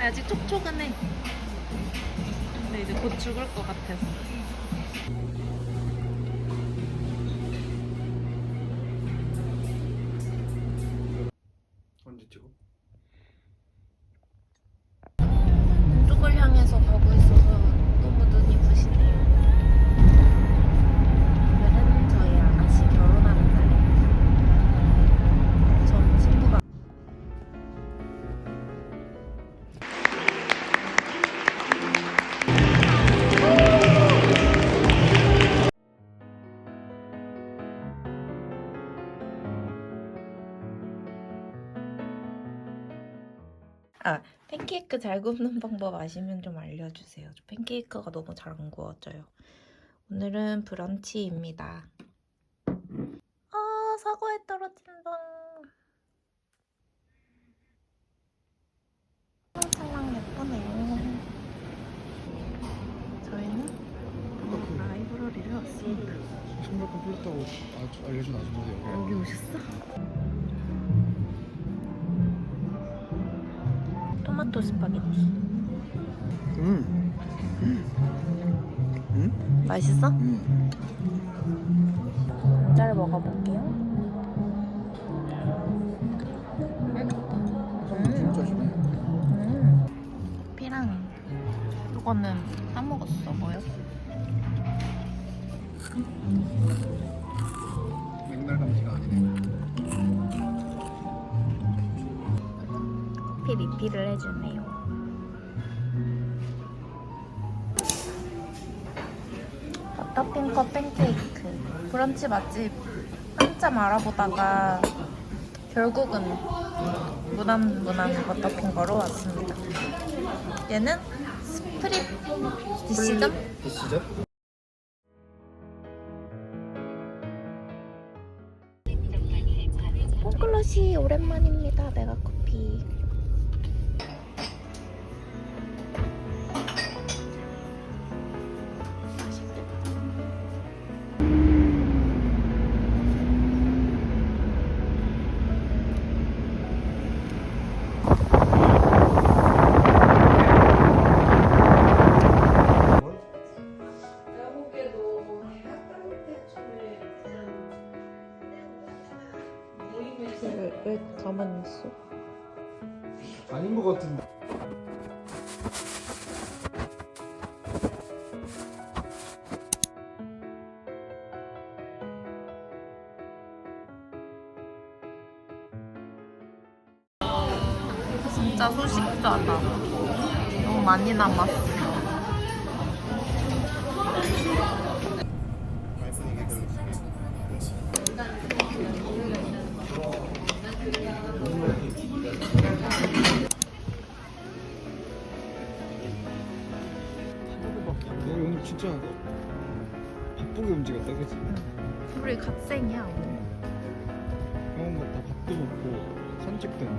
아직 촉촉은 해. 근데 이제 곧 죽을 것 같아서. 아, 팬케이크 잘 굽는 방법 아시면 좀 알려주세요. 저 팬케이크가 너무 잘 안 구워져요. 오늘은 브런치입니다. 아, 사과에 떨어진다. 찰랑 예쁘네요. 저희는 라이브러리를 왔습니다. 컴플렸다고 아주 알려준 아줌마세요. 여기 오셨어? 토마토 스파게티. 음. 음. 맛있어? 음. 감자를 먹어볼게요. 진짜 좋네. 음. 피랑 이거는 커피 리필을 해주네요. 버터핑커 팬케이크 브런치 맛집 한참 알아보다가 결국은 무난 무난 버터핑커로 왔습니다. 얘는 스프릿 디시점 시죠? 왜, 왜 가만히 있어? 아닌 것 같은데. 진짜 소식자다. 너무 많이 남았어. 움직였다, 그치? 우리 갓생이야 오늘. 병원 갔다 밥도 먹고 산책도 했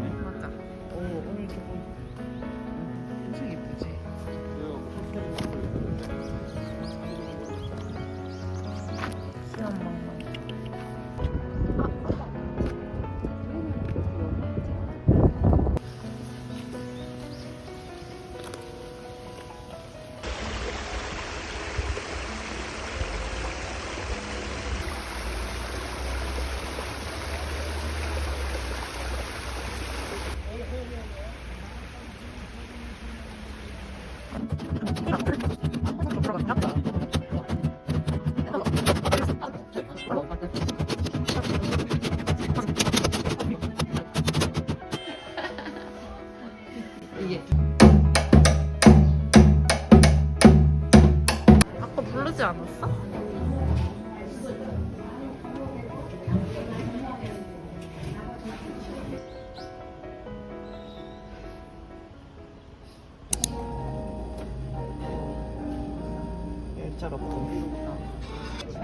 아까 부르지 않았어?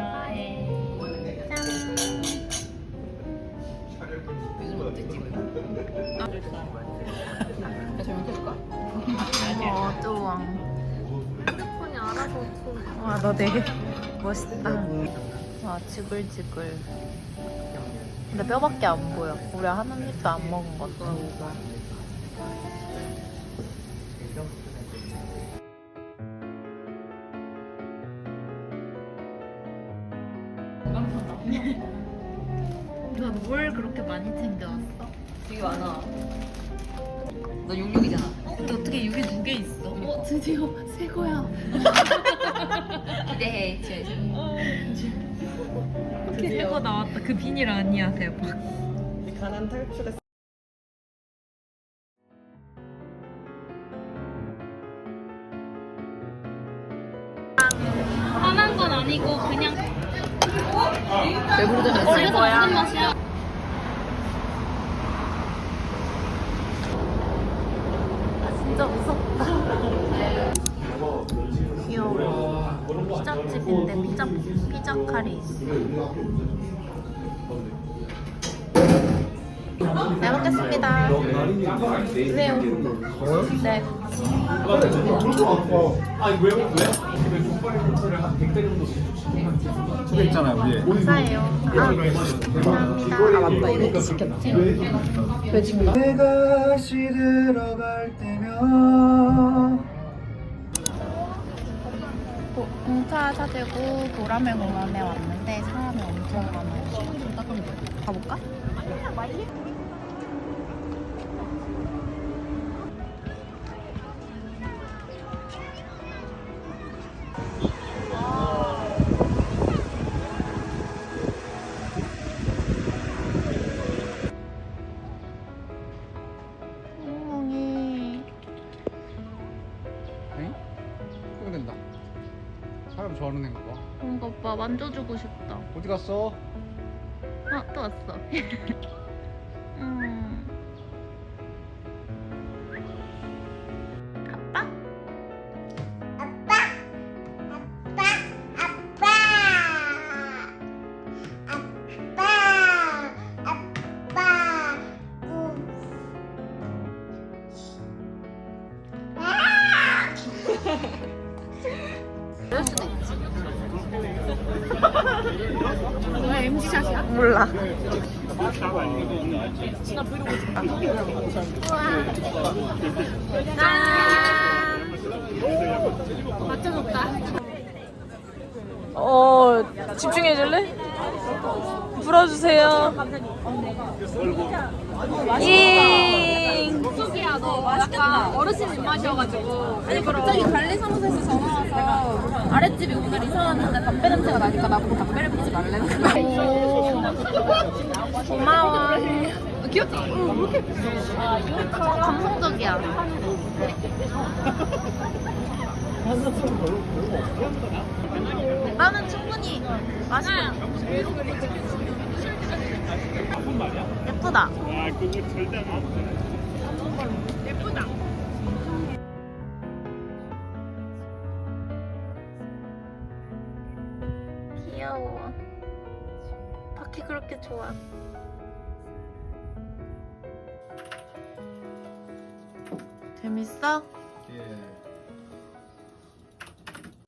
저의 짠. 어, 좋아. 핸드폰이 알아서 좀 와, 너 되게 멋있다. 와, 지글지글. 근데 뼈밖에 안 보여. 우리 한 입도 안 먹은 것 같아. 뭘 그렇게 많이 챙겨왔어? 되게 많아. 너 66이잖아. 근데 어떻게 여기 두개 있어? 어 드디어 새 거야. 기대해, 지혜지. 새거 나왔다. 그 비닐 아니야 대박. 가난 탈출했어. 화난 건 아니고 그냥 왜 부르잖아, 집에서 먹는 맛이야. 진짜 무섭다. 귀여워. 피자집인데 피자 피자 칼이 있어. 잘 먹겠습니다. 드세요. 네. 저기 있잖아 위에. 감사해요. 아, 감사합니다. 아 맞다 이것도 시켰지. 시들어갈 때면 도- 공차 찾으고 도라멜 공원에 왔는데 사람이 엄청 많아요. 가볼까? 만져주고 싶다. 어디 갔어? 아, 또 왔어. 음. 왜 MZ샷이야? 몰라. 어 집중해 줄래? 불어주세요. 잉. 속이야 너 어르신 입맛이어가지고. 아니 갑자기 관리 사무소에서 전화 와서 아랫집이 오늘 이사 왔는데 담배 냄새가 나니까 나보고 담배를 피지 말래는 거야. 고마워. 귀엽지? 감성적이야. 나는 충분히 맛있어. 예쁘다. 예쁘다. 귀여워. 바퀴 그렇게 좋아. 재밌어? 예